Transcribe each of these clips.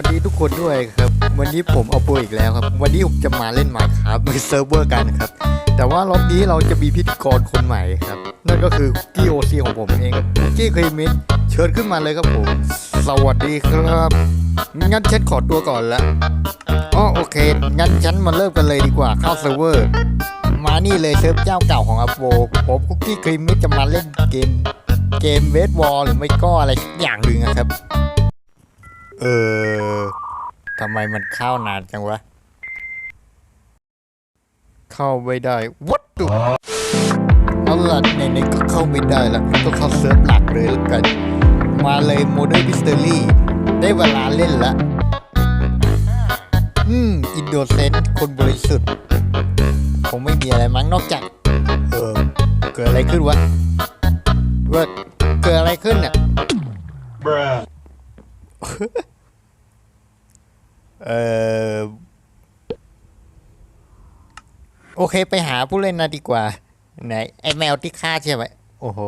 วัสดีทุกคนด้วยครับ วันนี้ผมเอาปรอีกแล้วครับ วันนี้ผมจะมาเล่นมาครับในเซิร์ฟเวอร์กันครับ แต่ว่ารอบนี้เราจะมีพิธีกรคนใหม่ครับ นั่นก็คือกี้โอซีของผมเองครับกี้เคยมิดเชิญขึ้นมาเลยครับผม สวัสดีครับ งั้นฉันขอตัวก่อนละอ๋อโอเค งั้นฉันมาเริ่มกันเลยดีกว่าเข้าเซิร์ฟเวอร์ มานี่เลยเซิร์ฟเจ้าเก่าของอัปโวผมคุกกี้ครีมมิดจะมาเล่นเกม เกมเวทวอลหรือไม่ก็อะไรอย่างหนึ่งอะครับ เออทำไมมันเข้านานจังวะ เข้าไม่ได้ วัดดุเอาล่ะไหนก็เข้าไม่ได้ล้วก็เข้าเซิร์ฟหลักเลยล้วกัน มาเลยโมเดลพิสเตอรี่ ได้เวลาเล่นละ อืม อินโดเซนคนบริสุทธิ์คงไม่มีอะไรมั้งนอกจาก เออ เกิดอะไรขึ้นวะเว่าเกิดอะไรขึ้นเนี่ย Bruh. เออโอเคไปหาผู้เล่นนะดีกว่า ไหน ไอแมวที่ฆ่าใช่ไหมโอ้โห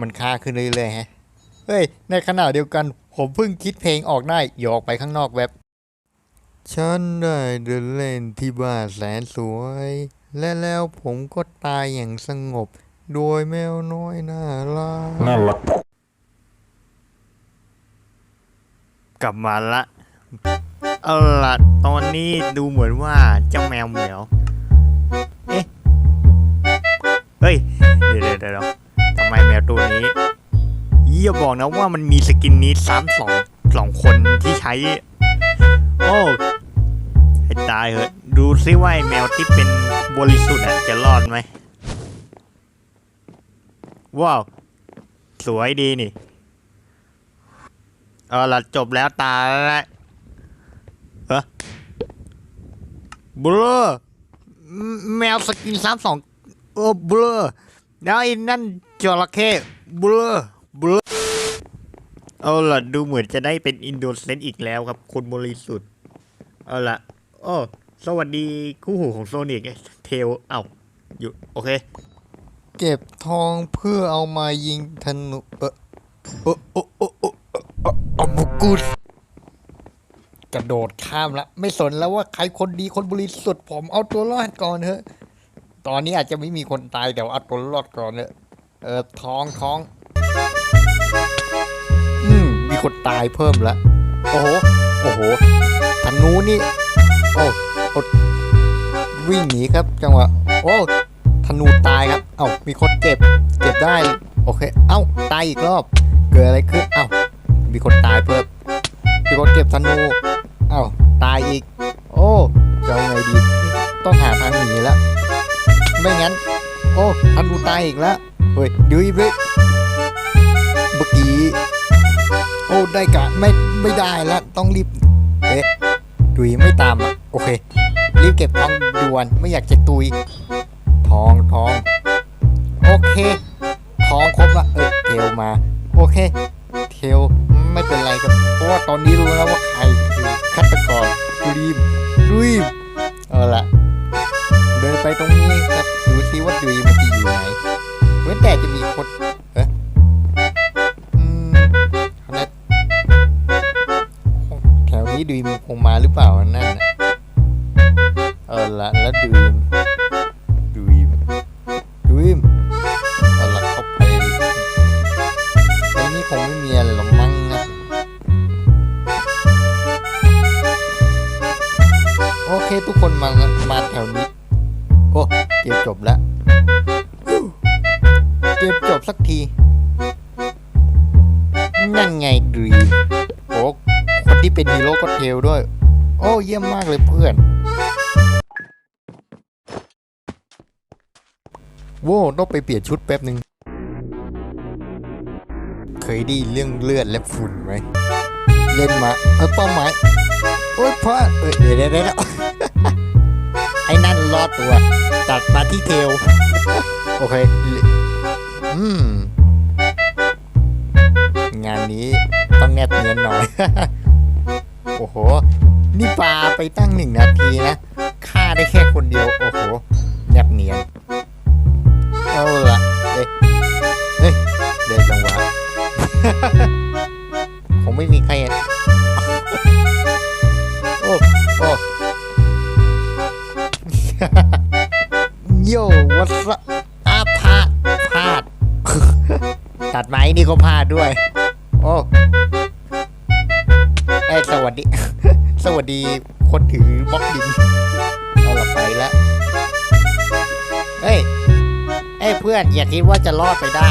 มันฆ่าขึ้นเรื่อยๆฮะ เฮ้ย ในขณะเดียวกัน ผมเพิ่งคิดเพลงออกได้ยอกไปข้างนอกแว็บ ฉันได้เดินเล่นที่บ้านแสนสวย และแล้วผมก็ตายอย่างสงบ โดยแมวน้อยน่ารักน่ารัก กลับมาละ เอาละตอนนี้ดูเหมือนว่าเจ้าแมวเหมียว เอ๊ะ เฮ้ย เดี๋ยวเดี๋ยวทำไมแมวตัวนี้อย่าบอกนะว่ามันมีสกินนี้ซ้ำสองสองคนที่ใช้ โอ้ให้ตายเหอะ ดูซิว่าแมวที่เป็นบริสุทธิ์อะจะรอดไหม ว้าว สวยดีนี่ เอาละจบแล้วตาแล้วเฮ้บลอแมวสกินซ้ำสองโอ้บลอแล้วไอ้นั่นจระเข้บลอบลอเอาละดูเหมือนจะได้เป็นอินโดเซนต์อีกแล้วครับคนบริสุทธิ์เอาละโอ้สวัสดีคู่หูของโซนิกเทลเอ้าอยู่โอเค เก็บทองเพื่อเอามายิงธนูเออโอ้โอ้โอ้โอ้เอามุ กุสกระโดดข้ามละ ไม่สนแล้วว่าใครคนดีคนบริสุทธิ์ผมเอาตัวรอดก่อนเถอะ ตอนนี้อาจจะไม่มีคนตายแต่ว่าเอาตัวรอดก่อนเถอะ เออท้องท้อง อืมมีคนตายเพิ่มละ โอ้โห โอ้โหธนูนี่ โอ้อ้วิ่งหนีครับ จังหวะ โอ้ธนูตายครับ เอ้ามีคนเจ็บ เจ็บได้ โอเค เอ้า ตายอีกรอบ เกิดอะไรขึ้น เอ้า มีคนตายเพิ่มมีคนเก็บธนูเอ้าตายอีก โอ้จะเอาไงดี ต้องหาทางหนีแล้วไม่งั้น โอ้ธนูตายอีกแล้วเฮ้ยดูอีกเลยเมื่อกี้โอ้ได้กะไม่ไม่ได้แล้วต้องรีบเอ๊ะดุยไม่ตามอะโอเค รีบเก็บทองด่วนไม่อยากจะตุย ดุยมันคงมาหรือเปล่านั่นนะเอาละแล้วดุยดุยดุยเอาละเข้าไปในนี้คงไม่มีอะไรหรอกมั้งนะโอเคทุกคนมามาแถวนี้โอ้เกมจบแล้วเกมจบสักทีนั่นไงดีม ที่เป็นฮีโร่ก็เทลด้วย โอ้เยี่ยมมากเลยเพื่อนโว้ต้องไปเปลี่ยนชุดแป๊บหนึ่งเคยด้ยินเรื่องเลือดและฝุ่นไหมเล่นมาเออเป้าหมายโอ๊ยพลาดเอ้ยเดี๋ยวเดี๋ยวเดี๋ยวไอ้นั่นรอดตัว ตัดมาที่เทล โอเค อืม งานนี้ต้องแนบเนียนหน่อย โอ้โห นี่ปาไปตั้งหนึ่งนาทีนะฆ่าได้แค่คนเดียว โอ้โหแนบเนียนเอาละเฮ้ยเฮ้ยเด็จังหวะคงไม่มีใครโอ้โอ้โยวัสอาพาดพาดตัดไม้นี่ก็พาดด้วย โอ้ ดีคนถือบล็อกดินเอาละไปแล้วเฮ้ยเอ้ยเพื่อนอย่าคิดว่าจะรอดไปได้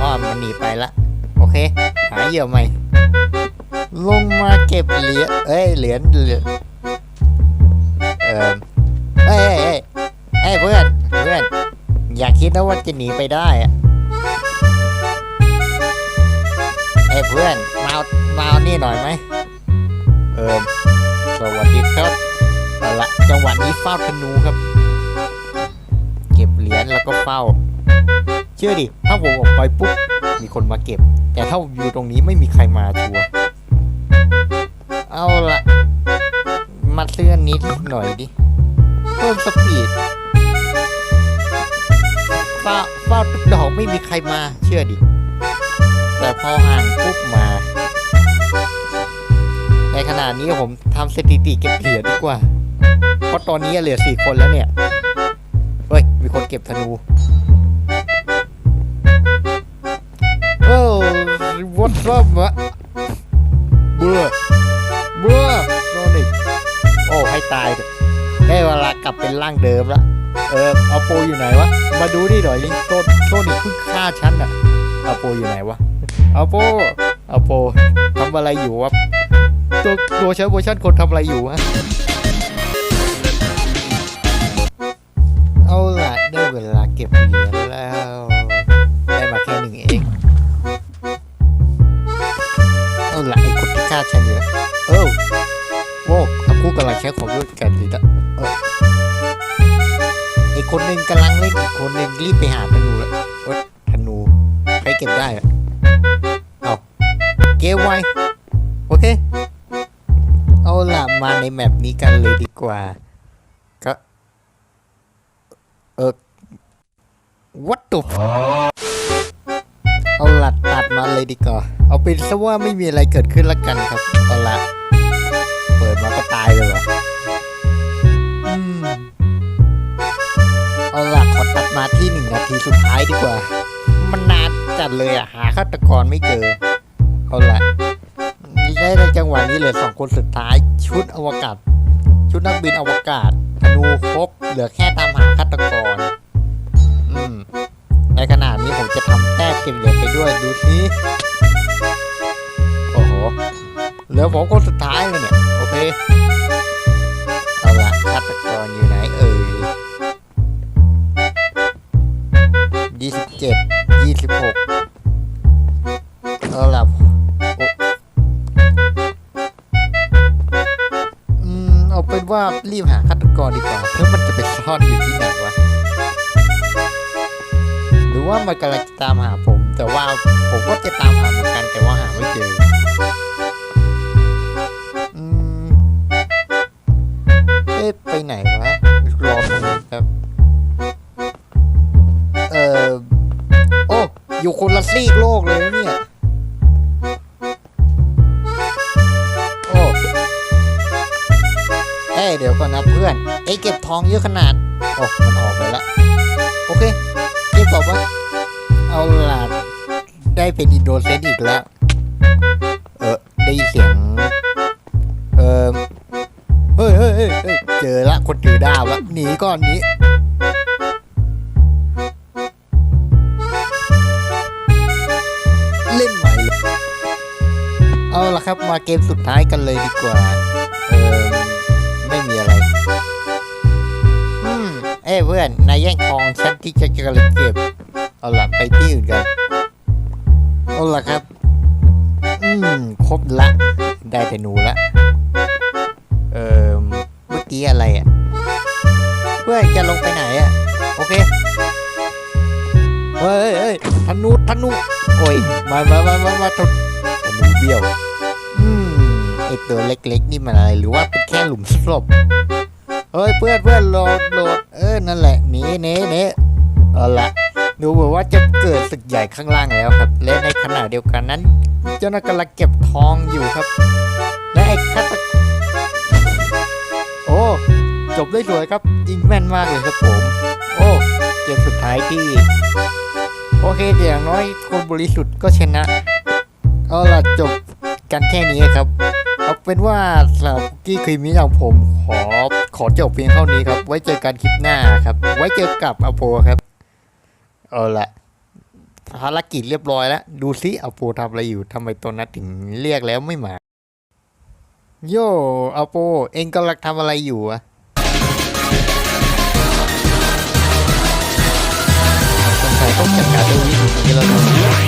อ๋อมันหนีไปละโอเค หาเหยื่อใหม่ลงมาเก็บเหรียญเอ้ยเหรียญเหรียญเออเอ้ยเอ้ยเอ้ยเพื่อนเพื่อนอย่าคิดนะว่าจะหนีไปได้อะ เอามาเอานี่หน่อยไหมเออสวัสดีครับเอาละจังหวะนี้เฝ้าธนูครับ เก็บเหรียญแล้วก็เฝ้า เชื่อดิ ถ้าผมออกไปปุ๊บ มีคนมาเก็บ แต่ถ้าผมอยู่ตรงนี้ไม่มีใครมาชัวร์เอาละมาเลื่อนนิดหน่อยดิ เพิ่มสปีดฟ้าฟ้าทุกดอกไม่มีใครมา เชื่อดิ แต่พอห่างปุ๊บมา ในขณะนี้ผมทำสถิติเก็บเหรียญดีกว่า เพราะตอนนี้เหลือสี่คนแล้วเนี่ย เฮ้ย มีคนเก็บธนูโอ้ what's up วะเบื่อเบื่อโซนิกโอ้ ให้ตายเถอะได้เวลากลับเป็นร่างเดิมละเออเอาโปอยู่ไหนวะ มาดูนี่หน่อยนี่โซโซนิกเพิ่งฆ่าฉันอะเอาโปอยู่ไหนวะเอาโปเอาโปทำอะไรอยู่วะ ตัวตัวฉันเวอร์ชันคนทำอะไรอยู่ฮะเอาล่ะได้เวลาเก็บเหรียญแล้ว ได้มาแค่หนึ่งเอง เอาล่ะไอ้คนที่ฆ่าฉันอยู่แล้วเออโว้ทั้งคู่กำลังใช้ของด้วยกันดีละเออไอ้คนหนึ่งกำลังเล่นอีกคนหนึ่งรีบไปหาธนูแล้วธนูใครเก็บได้อะเอาเกมไว มาในแมปนี้กันเลยดีกว่า ก็เออ what the f- เอาหล่ะตัดมาเลยดีกว่า เอาเป็นซะว่าไม่มีอะไรเกิดขึ้นละกันครับเอาล่ะเปิดมาก็ตายเลยเหรอเอาล่ะขอตัดมาที่หนึ่งนาทีสุดท้ายดีกว่า มันนานจัดเลยอะหาฆาตกรไม่เจอ เอาล่ะ ได้ในจังหวะนี้เหลือสองคนสุดท้าย ชุดอวกาศ ชุดนักบินอวกาศธนูครบ เหลือแค่ตามหาฆาตกร อืม ในขณะนี้ผมจะทำแต้มเก็บเหรียญไปด้วยดูสิโอ้โห เหลือผมคนสุดท้ายเลยเนี่ย โอเค ว่ามันกำลังจะตามหาผม แต่ว่าผมก็จะตามหาเหมือนกันแต่ว่าหาไม่เจอเอ๊ะไปไหนวะรอตรงนี้ครับ เอ่อโอ้อยู่คนละซีกโลกเลยนะเนี่ยโอ้เอ้เดี๋ยวก่อนนะเพื่อน เอ้เก็บทองเยอะขนาด โอ้ มันออกไปละโอเค เกมต่อไป เอาล่ะ ได้เป็นอินโดเซนอีกแล้ว เออ ได้ยินเสียง เออเฮ้ยเฮ้ยเฮ้ยเจอละคนถือดาวละหนีก่อนนี้เล่นใหม่เอาละครับมาเกมสุดท้ายกันเลยดีกว่า เออไม่มีอะไร อืม เอ้เพื่อน นายแย่งทองฉันที่จะกำลังเก็บ เอาละไปที่อื่นกันเอาละครับ อืม ครบละ ได้แต่หนูละ เอ่อเมื่อกี้อะไรอะ เพื่อนจะลงไปไหนอะ โอเค เฮ้ยเฮ้ยธนูธนูโอ้ย มามามามามาธนูธนูเบี้ยวอืมไอตัวเล็กๆ นี่มันอะไร หรือว่าเป็นแค่หลุมศพเฮ้ยเพื่อนเพื่อนโหลดโหลดเออนั่นแหละหนีหนีหนีเอาละ ดูเหมือนว่าจะเกิดศึกใหญ่ข้างล่างแล้วครับ และในขณะเดียวกันนั้น เจ้าหน้ากำลังเก็บทองอยู่ครับ และไอ้ฆาตโอ้ จบได้สวยครับยิงแม่นมากเลยครับผม โอ้เกมสุดท้ายที่ โอเคแต่อย่างน้อยคนบริสุทธิ์ก็ชนะ เอาล่ะจบกันแค่นี้ครับเอาเป็นว่าสำหรับกี้ครีมนี้ของผมขอขอจบเพียงเท่านี้ครับ ไว้เจอกันคลิปหน้าครับ ไว้เจอกับอโปครับ เอาละภารกิจเรียบร้อยแล้ว ดูซิอโปทำอะไรอยู่ทำไมตัวนัดถึงเรียกแล้วไม่มา โย่อโป เองกำลังทำอะไรอยู่อะสงสัยต้องจัดการด้วยวิธีนี้แล้วนะ